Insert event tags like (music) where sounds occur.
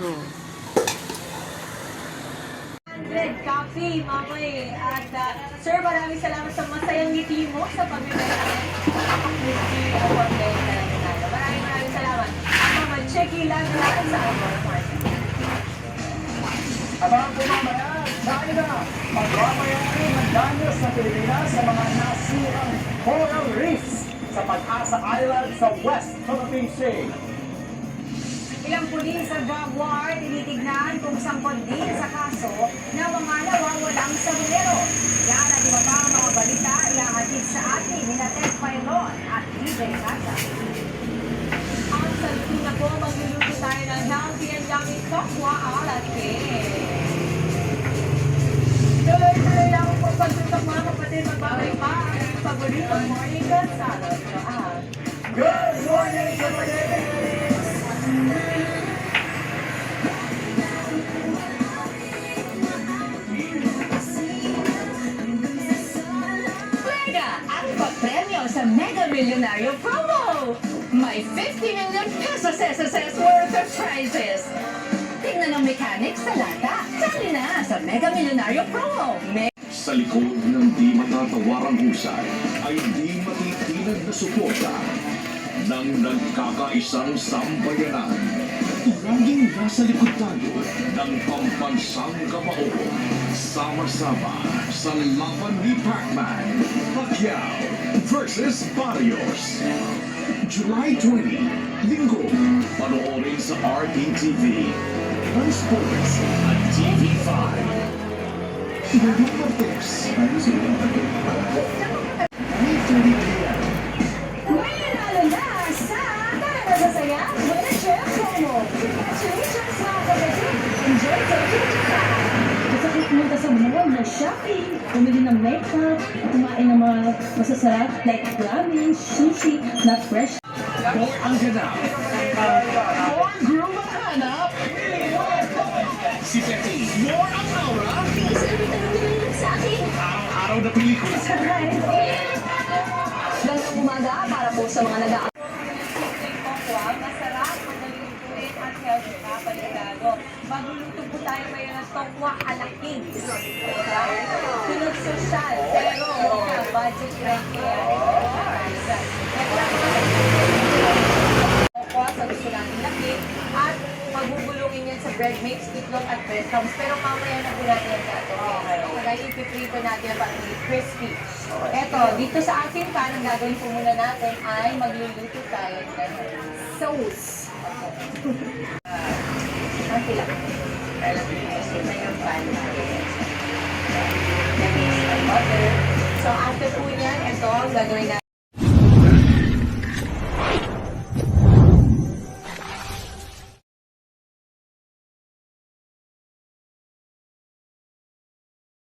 Oh. 100 coffee, mamoy. At uh, sir, maraming salamat sa masayang ngiti mo sa pamimigay ng Christy Award kay Tarantinado. Maraming salamat. At mama, check in lang natin sa Award Market. Abang po Pilipinas sa mga nasirang coral reefs sa Pag-asa Island sa West Philippine Sea. Ilang pulis sa drug war tinitignan kung sangkot din sa kaso na mga nawawalang sabunero. Yan at iba pa ang mga balita ihahatid sa atin ni Ted Pailon at DJ Casa. Ang saludo na po, magluluto tayo ng healthy and yummy tokwa alat cake. Tuloy-tuloy lang po pagtutok mga kapatid, magbabay pa ang inyong paboritong morning salad. Ah. Good morning, kapatid! Ang papremyo sa Mega Millionario Promo! May 50 million pesos SSS worth of prizes! Tingnan ang mechanics sa lata. Sali na sa Mega Millionario Promo! Me- Sa likod ng di matatawarang husay ay di matitinag na suporta ng nagkakaisang sambayanan. Maging nasa likod tayo ng pambansang kamao. Sama-sama sa laban ni Pacman, Pacquiao versus Barrios. July 20, Linggo, panoorin sa RPTV, One Sports at TV5. Gabi Martes, May 30 pumunta sa mall na shopping, bumili ng makeup, kumain ng mga masasarap like ramen, sushi, na fresh. More ang ganap. More groove ang hanap. Si Betty, more ang aura. Please, ano tanong sa akin? Araw-araw na pelikula. Gandang umaga para po sa mga nag Simpleng tokwa, masarap, madaling lutuin at healthy na paligado. Magluluto po tayo ngayon ng tokwa alaking. Tunog sosyal, pero uh, budget friendly. Tokwa sa gusto natin laki at pagbubulungin yan sa bread mix, itlog at breadcrumbs. Pero mamaya na po natin yan gagawin. Kaya ipiprito natin para maging crispy. Eto, dito sa ating pan, ang gagawin po muna natin ay magluluto tayo ng sauce. (laughs) Lang. Kasi na yung pan. So, after po yan, ito, ang gagawin natin.